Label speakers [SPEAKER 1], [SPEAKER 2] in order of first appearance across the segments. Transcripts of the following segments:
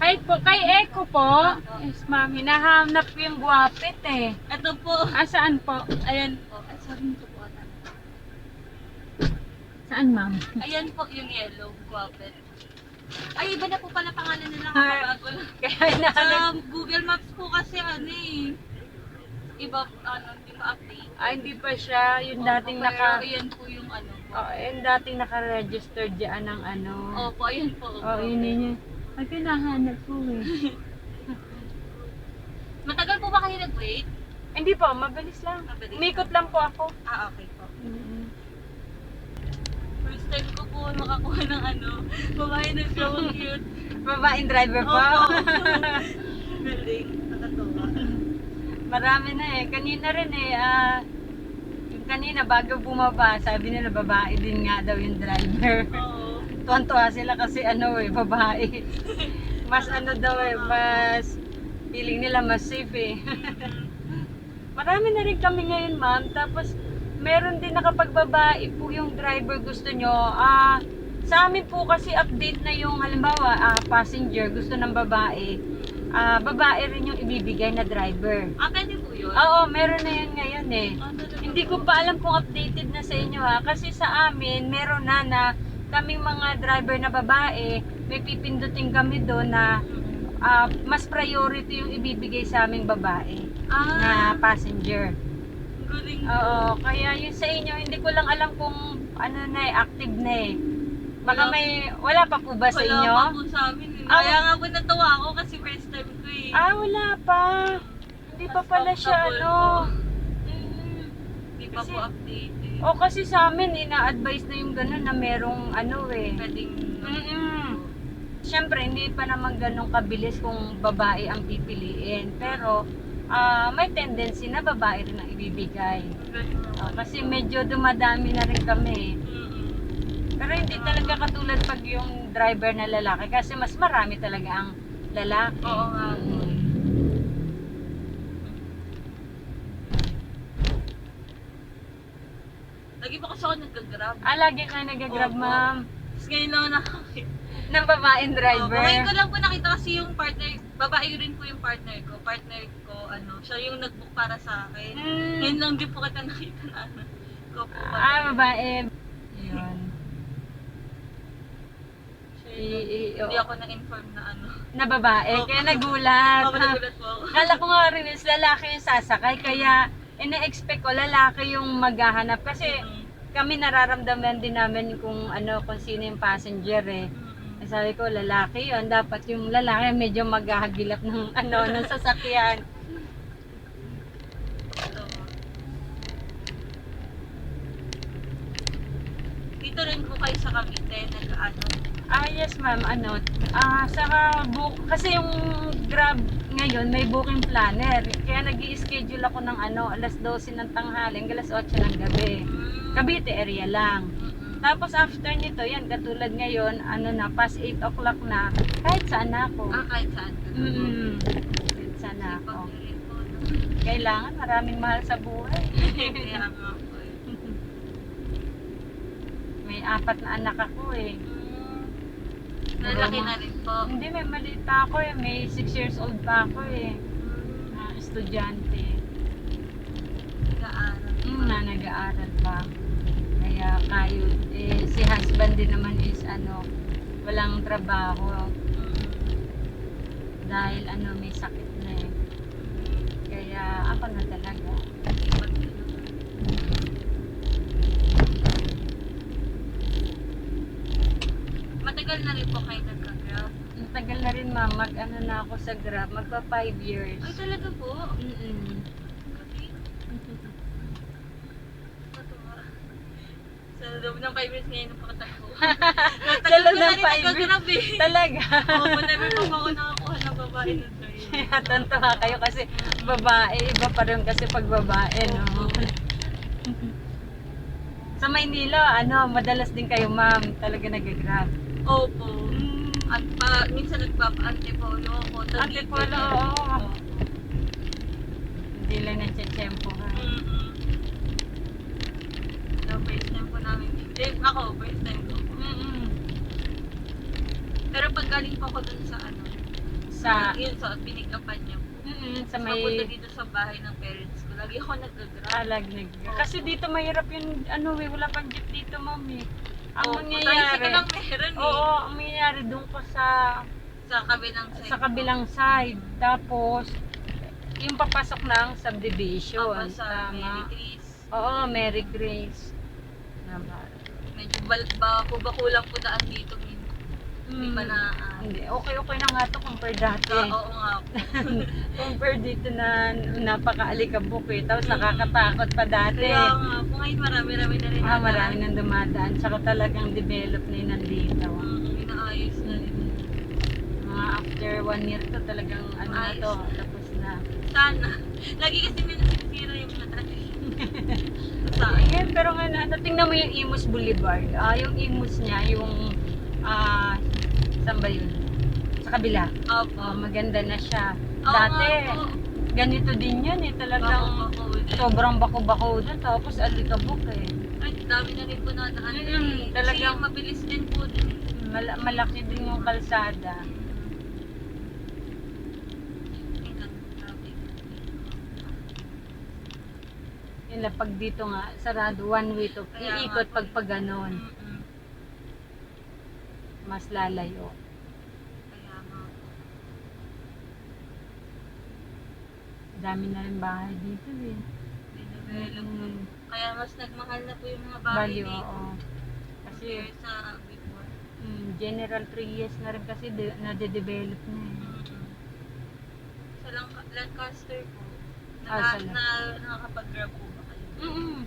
[SPEAKER 1] Kahit po, kay Echo po. Yes, ma'am. Hinahanap ko yung guwapit eh.
[SPEAKER 2] Ito po.
[SPEAKER 1] Asaan po?
[SPEAKER 2] Ayan po. Ay, sorry ito po.
[SPEAKER 1] Saan, ma'am?
[SPEAKER 2] Ayan po yung yellow, guwapet. Ay, iba na po pala pangalan nila. Kabago lang.
[SPEAKER 1] Kaya hinahanap.
[SPEAKER 2] Sa Google Maps po kasi ano eh. Iba, ano, hindi ma-update.
[SPEAKER 1] Ah, hindi pa siya. Yung dating
[SPEAKER 2] Opo,
[SPEAKER 1] naka...
[SPEAKER 2] Pero ayan po yung ano po.
[SPEAKER 1] Oh, yung dating naka-register dyan ng ano.
[SPEAKER 2] Opo, ayan po.
[SPEAKER 1] Oh, yun yun yun. Ay, kinahanap ko eh.
[SPEAKER 2] Matagal po ba kayo nag-wait?
[SPEAKER 1] Hindi po, mabilis lang.
[SPEAKER 2] Mabilis.
[SPEAKER 1] Umikot lang po ako.
[SPEAKER 2] Ah, okay po.
[SPEAKER 1] Mm-mm.
[SPEAKER 2] First time ko po makakuha ng ano, babae na so cute.
[SPEAKER 1] Babaeng driver po.
[SPEAKER 2] Opo. Galing, nakatuwa.
[SPEAKER 1] Marami na eh. Kanina rin eh, ah, yung kanina bago bumaba, sabi nila babae din nga daw yung driver.
[SPEAKER 2] Oo.
[SPEAKER 1] Tuwan-tuwa sila kasi ano eh, babae. Mas ano daw eh, mas feeling nila mas safe eh. Marami na rin kami ngayon ma'am. Tapos meron din nakapagbabae po yung driver gusto nyo. Ah, sa amin po kasi update na yung halimbawa ah, passenger gusto ng babae. Ah, babae rin yung ibibigay na driver.
[SPEAKER 2] Ah, pwede po yun?
[SPEAKER 1] Oo, meron na yan ngayon eh.
[SPEAKER 2] Ah, talaga
[SPEAKER 1] Hindi
[SPEAKER 2] po?
[SPEAKER 1] ko pa alam kung updated na sa inyo ha. Kasi sa amin, meron na na kaming mga driver na babae, may pipindutin kami doon na ah, mas priority yung ibibigay sa aming babae na
[SPEAKER 2] Ah,
[SPEAKER 1] passenger.
[SPEAKER 2] galing.
[SPEAKER 1] Oo, kaya yun sa inyo, hindi ko lang alam kung ano na eh, active na eh. Baka
[SPEAKER 2] Wala-
[SPEAKER 1] may, wala pa po ba sa
[SPEAKER 2] Wala
[SPEAKER 1] inyo?
[SPEAKER 2] pa po sa amin. eh.
[SPEAKER 1] Ah,
[SPEAKER 2] Kaya nga po natuwa ako kasi first time ko eh.
[SPEAKER 1] Ah, wala pa. Hindi pa pala siya ano.
[SPEAKER 2] po.
[SPEAKER 1] Mm.
[SPEAKER 2] Hindi pa
[SPEAKER 1] Kasi-
[SPEAKER 2] po update.
[SPEAKER 1] O kasi sa amin, ina-advise na yung gano'n na merong ano eh.
[SPEAKER 2] Pwedeng...
[SPEAKER 1] Mm-mm. Siyempre, hindi pa naman ganun kabilis kung babae ang pipiliin. Pero, ah, may tendency na babae rin ang ibibigay.
[SPEAKER 2] Naman.
[SPEAKER 1] kasi medyo dumadami na rin kami.
[SPEAKER 2] Mm-mm.
[SPEAKER 1] Pero hindi talaga katulad pag yung driver na lalaki. Kasi mas marami talaga ang lalaki.
[SPEAKER 2] Oo nga.
[SPEAKER 1] Mm.
[SPEAKER 2] Lagi pa kasi ako nag-grab.
[SPEAKER 1] Ah, lagi ka nag-grab,
[SPEAKER 2] Opo.
[SPEAKER 1] ma'am.
[SPEAKER 2] Tapos ngayon lang ako nakakita.
[SPEAKER 1] Ng babaeng driver.
[SPEAKER 2] Oh, ngayon ko lang po nakita kasi yung partner, babae rin po yung partner ko. Partner ko, ano, siya yung nag-book para sa akin.
[SPEAKER 1] Mm.
[SPEAKER 2] Ngayon lang din po kita nakita na ano. Ko po pala.
[SPEAKER 1] Ah, babae. Yun.
[SPEAKER 2] Siya
[SPEAKER 1] I-
[SPEAKER 2] yung-
[SPEAKER 1] i-
[SPEAKER 2] Hindi ako na-inform na ano.
[SPEAKER 1] Na babae.
[SPEAKER 2] Opo.
[SPEAKER 1] Kaya nagulat.
[SPEAKER 2] Ako nagulat po ako.
[SPEAKER 1] Kala ko nga rin is lalaki yung sasakay. Kaya ina-expect ko lalaki yung maghahanap. Kasi
[SPEAKER 2] Mm.
[SPEAKER 1] Kami nararamdaman din namin kung ano kung sino yung passenger eh.
[SPEAKER 2] Mm-mm.
[SPEAKER 1] Eh, Sabi ko lalaki yun. Dapat yung lalaki medyo maghahagilap ng ano ng sasakyan.
[SPEAKER 2] Ito. Dito rin po kayo sa Cavite, nag-ano.
[SPEAKER 1] Ah, yes ma'am, ano, ah, sa book, kasi yung Grab ngayon may booking planner. Kaya nag schedule ako ng ano, alas 12 ng tanghali, hanggang alas 8 ng gabi.
[SPEAKER 2] Mm.
[SPEAKER 1] Cavite area lang. Tapos after nito, yan, katulad ngayon, ano na, past 8 o'clock na, kahit saan na ako.
[SPEAKER 2] Ah, kahit saan ka.
[SPEAKER 1] Mm Kahit saan na ako. Kailangan, maraming mahal sa buhay.
[SPEAKER 2] Kaya nga po eh.
[SPEAKER 1] May apat na anak ako eh.
[SPEAKER 2] Mm. Lalaki na rin po.
[SPEAKER 1] Hindi, may maliit pa ako eh. May 6 years old pa ako eh. Na estudyante.
[SPEAKER 2] Nag-aaral pa.
[SPEAKER 1] Na nag-aaral pa. Kaya kayo, eh, si husband din naman is ano, walang trabaho. Dahil ano, may sakit na eh. Kaya ako na talaga.
[SPEAKER 2] Matagal na rin po kayo nagka-grab.
[SPEAKER 1] Ang tagal na rin ma'am, mag ano na ako sa Grab, magpa 5 years.
[SPEAKER 2] Ay, talaga po?
[SPEAKER 1] Mm-mm.
[SPEAKER 2] Galing. Matuwa. Sa loob ng 5 minutes ngayon
[SPEAKER 1] loob ng five minutes?
[SPEAKER 2] nagka-grab eh.
[SPEAKER 1] Talaga.
[SPEAKER 2] Oo, oh, never po ako nakakuha ng babae na driver.
[SPEAKER 1] Tantawa kayo kasi babae, iba pa rin kasi pag babae, no? Sa Maynila, ano, madalas din kayo ma'am, talaga nag-grab.
[SPEAKER 2] Opo. At pa, minsan nagpapa-antipolo ako.
[SPEAKER 1] Antipolo, oo. Hindi lang nagtsatsempo ka.
[SPEAKER 2] Mm-mm. First time po namin. Eh, ako, first time ko.
[SPEAKER 1] Mm-mm.
[SPEAKER 2] Pero pag galing po ako dun sa ano,
[SPEAKER 1] Sa,
[SPEAKER 2] yun, sa pinikapan niya po.
[SPEAKER 1] mm, sa may
[SPEAKER 2] Papunta dito sa bahay ng parents ko. Lagi ako nag-grab.
[SPEAKER 1] alag nag... Kasi dito mahirap yung, ano eh, wala pang jeep dito, mami. Ang
[SPEAKER 2] Oh,
[SPEAKER 1] mangyayari,
[SPEAKER 2] tricycle lang meron eh.
[SPEAKER 1] oo, ang mangyayari doon ka sa,
[SPEAKER 2] Sa kabilang side.
[SPEAKER 1] sa kabilang side. Tapos, yung papasok ng subdivision.
[SPEAKER 2] Opo, sa Mary Trees.
[SPEAKER 1] Oo, Mary Grace.
[SPEAKER 2] Medyo bal bako bako lang po daan dito. min- Hindi
[SPEAKER 1] Mm.
[SPEAKER 2] pa na... ah,
[SPEAKER 1] Hindi, okay, okay na nga to compare dati.
[SPEAKER 2] ah, oo nga po.
[SPEAKER 1] compare dito na napaka-alikabok eh. Tapos nakakatakot pa dati.
[SPEAKER 2] Kaya nga po ngayon marami-rami na rin.
[SPEAKER 1] Ah,
[SPEAKER 2] na-
[SPEAKER 1] marami nang dumadaan. Tsaka talagang develop na yun nandito.
[SPEAKER 2] Mm, inaayos na rin.
[SPEAKER 1] Mga after one year to talagang ano na to. Tapos na.
[SPEAKER 2] Sana. Lagi kasi may nasisira yung mga Saan?
[SPEAKER 1] Ayan, pero nga na, tingnan mo yung Imus Boulevard. Ah, yung Imus niya, yung ah, saan ba yun? Sa kabila.
[SPEAKER 2] Opo.
[SPEAKER 1] Oh, maganda na siya.
[SPEAKER 2] Oo
[SPEAKER 1] Dati,
[SPEAKER 2] nga po.
[SPEAKER 1] ganito din yun eh. Talagang
[SPEAKER 2] Bako-bako din.
[SPEAKER 1] sobrang bako-bako doon. Tapos alikabok eh.
[SPEAKER 2] Ay, dami na rin po nadaan.
[SPEAKER 1] Mm, talagang-
[SPEAKER 2] Kasi mabilis din po din.
[SPEAKER 1] Mal- malaki din yung kalsada. Yun lang, pag dito nga, sarado, one way to.
[SPEAKER 2] Kaya
[SPEAKER 1] Iikot pag pag ganon.
[SPEAKER 2] Mm-mm.
[SPEAKER 1] Mas lalayo.
[SPEAKER 2] Kaya nga.
[SPEAKER 1] Dami na rin bahay dito eh.
[SPEAKER 2] Po.
[SPEAKER 1] Mm,
[SPEAKER 2] Kaya mas nagmahal na po yung mga bahay
[SPEAKER 1] value,
[SPEAKER 2] dito.
[SPEAKER 1] oo. Kasi
[SPEAKER 2] Compare sa before.
[SPEAKER 1] mm, general 3 years na rin kasi de- nade-develop na eh.
[SPEAKER 2] Mm-mm. Sa Lancaster po,
[SPEAKER 1] Ah,
[SPEAKER 2] na,
[SPEAKER 1] Lan-
[SPEAKER 2] na, nakakapag-grab po?
[SPEAKER 1] Mm-mm.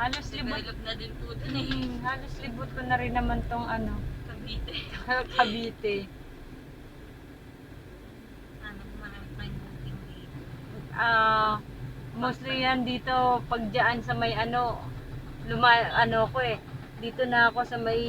[SPEAKER 1] Halos libot,
[SPEAKER 2] Develop na din po dun eh.
[SPEAKER 1] mm, halos libot ko na rin naman tong ano,
[SPEAKER 2] Cavite.
[SPEAKER 1] Cavite.
[SPEAKER 2] Sana po marami tayong booking dito.
[SPEAKER 1] Ah, mostly yan dito pag dyan sa may ano, luma, ano ko eh. Dito na ako sa may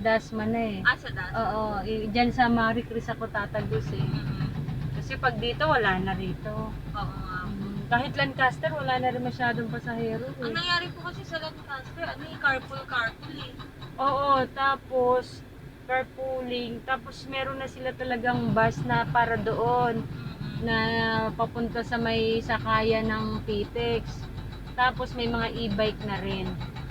[SPEAKER 1] Dasma na eh.
[SPEAKER 2] Ah, sa dati.
[SPEAKER 1] Oo, eh, dyan sa Marie Chris ako tatagos eh.
[SPEAKER 2] Mm-mm.
[SPEAKER 1] Kasi pag dito wala na rito.
[SPEAKER 2] Oo nga.
[SPEAKER 1] Mm, Kahit Lancaster wala na rin masyadong pasahero
[SPEAKER 2] Ang
[SPEAKER 1] eh.
[SPEAKER 2] nangyari po kasi sa Lancaster, ano yung carpool carpool eh.
[SPEAKER 1] Oo, tapos carpooling, tapos meron na sila talagang bus na para doon
[SPEAKER 2] Mm-mm.
[SPEAKER 1] na papunta sa may sakaya ng Pitex. Tapos may mga e-bike na rin.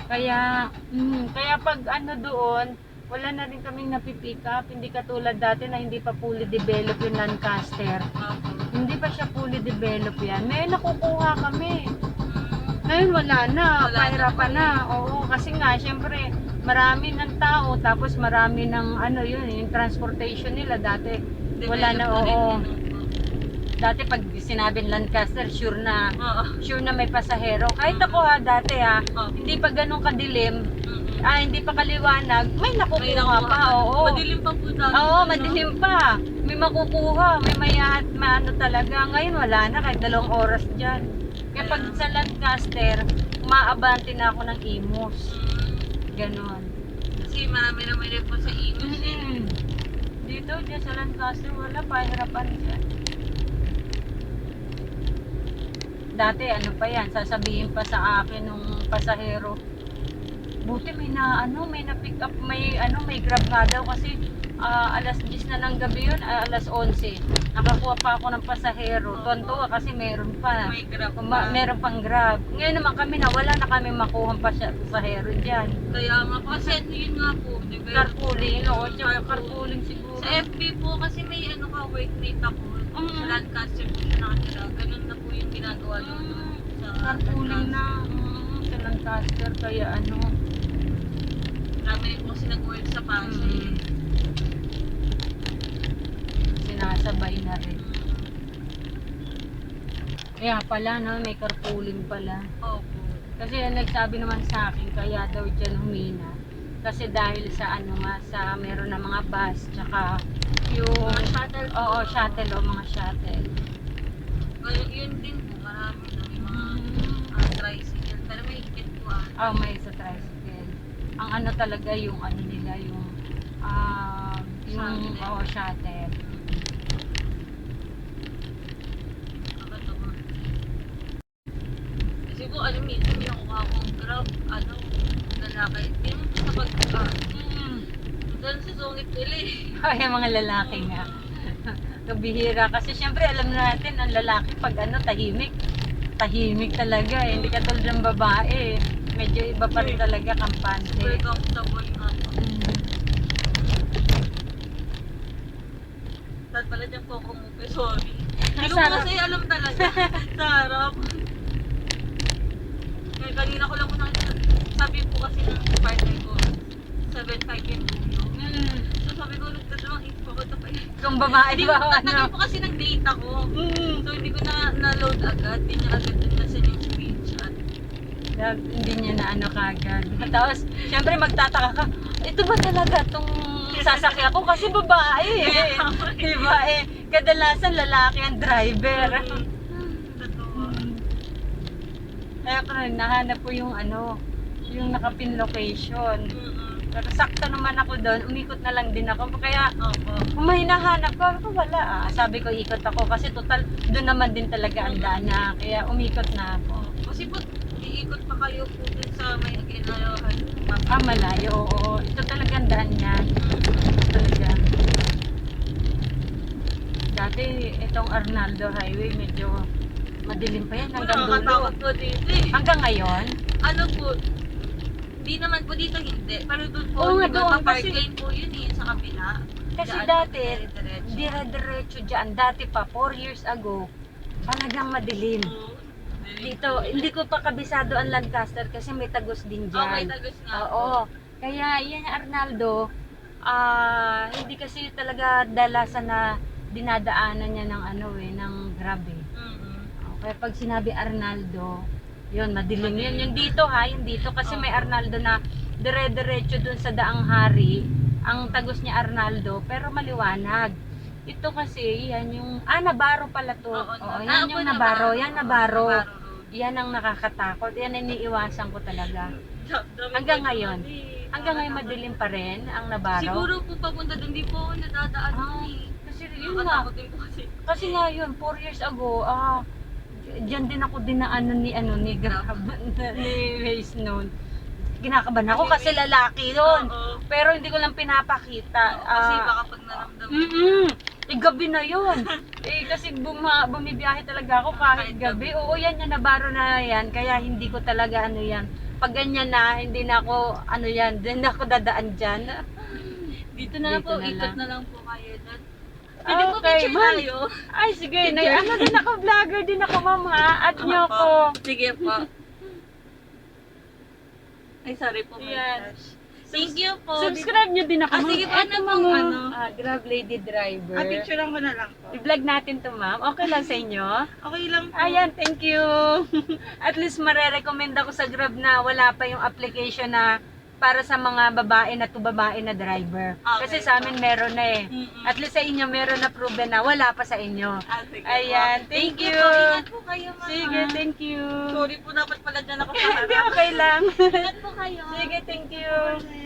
[SPEAKER 1] Kaya, mm, kaya pag ano doon, wala na rin kaming napipick up. Hindi katulad dati na hindi pa fully develop yung Lancaster.
[SPEAKER 2] Opo.
[SPEAKER 1] Hindi pa siya fully develop yan. May nakukuha kami.
[SPEAKER 2] Mm.
[SPEAKER 1] Ngayon wala na,
[SPEAKER 2] Wala
[SPEAKER 1] pahirapan
[SPEAKER 2] na
[SPEAKER 1] na. Oo, kasi nga, syempre, marami ng tao, tapos marami ng ano yun, yung transportation nila dati. Wala na,
[SPEAKER 2] Develop rin
[SPEAKER 1] oo.
[SPEAKER 2] yun,
[SPEAKER 1] Dati pag sinabing Lancaster, sure na,
[SPEAKER 2] Oo.
[SPEAKER 1] sure na may pasahero. Kahit ako ha, dati ha,
[SPEAKER 2] Oo.
[SPEAKER 1] hindi pa ganun kadilim,
[SPEAKER 2] Mm-mm.
[SPEAKER 1] ah, hindi pa kaliwanag, may
[SPEAKER 2] May
[SPEAKER 1] nakukuha
[SPEAKER 2] nakuha
[SPEAKER 1] pa, oo.
[SPEAKER 2] Madilim pa po dati.
[SPEAKER 1] Oo, madilim pa. May makukuha, may mayahat, maano talaga. Ngayon wala na, kahit dalawang oras dyan. Kaya pag
[SPEAKER 2] Kaya-
[SPEAKER 1] sa Lancaster, umaabante na ako ng Imus.
[SPEAKER 2] Mm.
[SPEAKER 1] Ganon.
[SPEAKER 2] Kasi marami naman rin po sa Imus eh.
[SPEAKER 1] Mm-mm. Dito, dyan sa Lancaster, wala, pahirapan dyan. Dati, ano pa yan, sasabihin pa sa akin nung pasahero, buti may na, ano, may na pick up, may, ano, may grab nga daw kasi ah, alas 10 na ng gabi yun, ah, alas 11. Nakakuha pa ako ng pasahero. Tonto kasi meron pa.
[SPEAKER 2] May grab
[SPEAKER 1] Ma-
[SPEAKER 2] pa.
[SPEAKER 1] meron pang grab. Ngayon naman kami na wala na kami makuha siya pasahero dyan.
[SPEAKER 2] Kaya nga po, kasi yun nga po. develop-
[SPEAKER 1] Carpooling, oo, tsaka
[SPEAKER 2] Carpool.
[SPEAKER 1] carpooling siguro.
[SPEAKER 2] Sa FB po kasi may ano ka, workmate ako. Sa
[SPEAKER 1] Mm.
[SPEAKER 2] Lancaster po siya nakatira. Ganun na po yung ginagawa doon.
[SPEAKER 1] Mm.
[SPEAKER 2] Sa
[SPEAKER 1] Carpooling na mm, sa Lancaster kaya ano
[SPEAKER 2] Marami po sinag-work sa Pasay.
[SPEAKER 1] Mm. Sinasabay na rin. Kaya pala no, may carpooling pala.
[SPEAKER 2] Opo.
[SPEAKER 1] Kasi ang nagsabi naman sa akin kaya daw dyan humina. Kasi dahil sa ano nga, sa meron na mga bus, tsaka yung
[SPEAKER 2] Mga shuttle.
[SPEAKER 1] Oo, shuttle o mga shuttle.
[SPEAKER 2] Well, yun din po. Marami na may mga ah, tricycle. Pero may higit po ah.
[SPEAKER 1] Oh, may sa tricycle. Ang ano talaga yung ano nila, yung ah yung
[SPEAKER 2] Shuttle.
[SPEAKER 1] oh, shuttle.
[SPEAKER 2] Nakakatawa. Kasi po, ano, minsan yung kuha ano, lalaki. Hindi mo sa pag ah,
[SPEAKER 1] Mm.
[SPEAKER 2] Doon sa sungit nila eh.
[SPEAKER 1] Ay, mga lalaki nga. kabihira. Kasi syempre alam natin, ang lalaki pag ano, tahimik. Tahimik talaga eh. Hindi katulad ng babae. Medyo iba pa rin talaga kampante.
[SPEAKER 2] Super comfortable nga po.
[SPEAKER 1] Mm.
[SPEAKER 2] Dahil pala dyan po ako mupe, sorry. Hindi ko kasi alam talaga. Sarap. Kaya kanina ko lang po. Sabi po kasi ng partner ko, 7.5 yung ulo.
[SPEAKER 1] Mm.
[SPEAKER 2] So sabi ko, nagtatamang isip ako ito pa yun.
[SPEAKER 1] Kung babae
[SPEAKER 2] Hindi
[SPEAKER 1] ba ano?
[SPEAKER 2] po kasi ng data ko.
[SPEAKER 1] Mm.
[SPEAKER 2] So hindi ko na na-load agad. Hindi niya agad na send yung screenshot.
[SPEAKER 1] Kaya Hindi niya na ano kagad. Tapos, syempre magtataka ka, ito ba talaga tong sasakyan ko? Kasi babae eh. diba eh, kadalasan lalaki ang driver.
[SPEAKER 2] Totoo.
[SPEAKER 1] Kaya ko rin, nahanap ko yung ano, yung nakapin location.
[SPEAKER 2] Mm-mm.
[SPEAKER 1] Pero sakto naman ako doon, umikot na lang din ako. Kaya
[SPEAKER 2] Opo.
[SPEAKER 1] kung may hinahanap ko, ako wala ah. Sabi ko ikot ako kasi total doon naman din talaga ang daan na. Kaya umikot na ako.
[SPEAKER 2] Kasi po, iikot pa kayo po dun sa may aginalahan.
[SPEAKER 1] Ah, malayo, oo. Ito talaga ang daan niya. Talaga. Dati, itong Arnaldo Highway, medyo madilim pa yan hanggang dulo.
[SPEAKER 2] Nakakatakot po dito eh.
[SPEAKER 1] Hanggang ngayon,
[SPEAKER 2] Ano po, di naman po dito hindi. Pero doon po,
[SPEAKER 1] Oo nga,
[SPEAKER 2] di ba,
[SPEAKER 1] doon, kasi-
[SPEAKER 2] lane po yun eh, sa kabila.
[SPEAKER 1] kasi
[SPEAKER 2] Daan
[SPEAKER 1] dati,
[SPEAKER 2] dire-diretso.
[SPEAKER 1] dire-diretso dyan. Dati pa, 4 years ago, talagang madilim.
[SPEAKER 2] Oo.
[SPEAKER 1] Dito, hindi ko pa kabisado ang Lancaster kasi may tagos din
[SPEAKER 2] Oh, may
[SPEAKER 1] dyan.
[SPEAKER 2] tagos nga po.
[SPEAKER 1] Oo. Kaya yan Arnaldo, ah hindi kasi talaga dalasan na dinadaanan niya ng ano eh, ng grab Okay, pag sinabi Arnaldo, yun, madilim yun. Yung dito ha, yung dito kasi may Arnaldo na dire-diretso dun sa Daang Hari. Ang tagos niya Arnaldo, pero maliwanag. Ito kasi, yan yung, ah, Navarro pala to.
[SPEAKER 2] Oo,
[SPEAKER 1] Oo, yan yung Navarro, yan Navarro. Yan ang nakakatakot. Yan ang iniiwasan ko talaga. Hanggang ngayon? Hanggang ngayon madilim pa rin ang Navarro.
[SPEAKER 2] Siguro po papunta doon, di po ako nadadaan
[SPEAKER 1] Ah,
[SPEAKER 2] eh.
[SPEAKER 1] kasi yun nga.
[SPEAKER 2] Nakatakot din po kasi.
[SPEAKER 1] Kasi nga yun, 4 years ago, ah, diyan din ako dinaanan ni ano ni Grab, ni Waze noon. Kinakabahan ako kasi lalaki yun.
[SPEAKER 2] Oo.
[SPEAKER 1] Pero hindi ko lang pinapakita.
[SPEAKER 2] Kasi
[SPEAKER 1] ah,
[SPEAKER 2] baka pag naramdaman.
[SPEAKER 1] Mm-mm. Eh, gabi na yun. eh, kasi buma, bumibiyahe talaga ako
[SPEAKER 2] kahit
[SPEAKER 1] gabi. Oo, yan yan, nabaro na yan. Kaya hindi ko talaga ano yan. Pag ganyan na, hindi na ako, ano yan, din ako dadaan dyan.
[SPEAKER 2] Dito na lang
[SPEAKER 1] Dito
[SPEAKER 2] po,
[SPEAKER 1] na
[SPEAKER 2] ikot
[SPEAKER 1] lang.
[SPEAKER 2] na lang po kayo doon. Pwede po
[SPEAKER 1] Okay,
[SPEAKER 2] picture
[SPEAKER 1] ma'am.
[SPEAKER 2] tayo.
[SPEAKER 1] Ay, sige. Na, ano din ako, vlogger din ako, ma'am ha. Add niyo
[SPEAKER 2] Ako.
[SPEAKER 1] ako.
[SPEAKER 2] Sige po. Ay, sorry po. my
[SPEAKER 1] Yan.
[SPEAKER 2] gosh. Thank you po.
[SPEAKER 1] Subscribe niyo din ako,
[SPEAKER 2] Ah,
[SPEAKER 1] ma'am.
[SPEAKER 2] sige po,
[SPEAKER 1] Eto,
[SPEAKER 2] ano
[SPEAKER 1] ma'am,
[SPEAKER 2] pong
[SPEAKER 1] oh.
[SPEAKER 2] ano?
[SPEAKER 1] Ah, Grab Lady Driver.
[SPEAKER 3] Ah, picturean ko na lang po.
[SPEAKER 1] I-vlog natin to, ma'am. Okay lang sa inyo?
[SPEAKER 3] Okay lang po.
[SPEAKER 1] Ayan, thank you. At least marerecommend ako sa Grab na wala pa yung application na para sa mga babae na to babae na driver.
[SPEAKER 2] Okay.
[SPEAKER 1] Kasi sa amin meron na eh.
[SPEAKER 2] Mm-mm.
[SPEAKER 1] At least sa inyo meron na proven na wala pa sa inyo.
[SPEAKER 2] Ah, sige po.
[SPEAKER 1] Ayan, thank you.
[SPEAKER 2] po. Ingat po kayo, mama.
[SPEAKER 1] Sige, thank you.
[SPEAKER 2] Sorry po, dapat pala dyan ako sa
[SPEAKER 1] Hindi,
[SPEAKER 2] harap.
[SPEAKER 1] okay lang.
[SPEAKER 2] Ingat po kayo.
[SPEAKER 1] Sige, thank you.
[SPEAKER 3] Bye.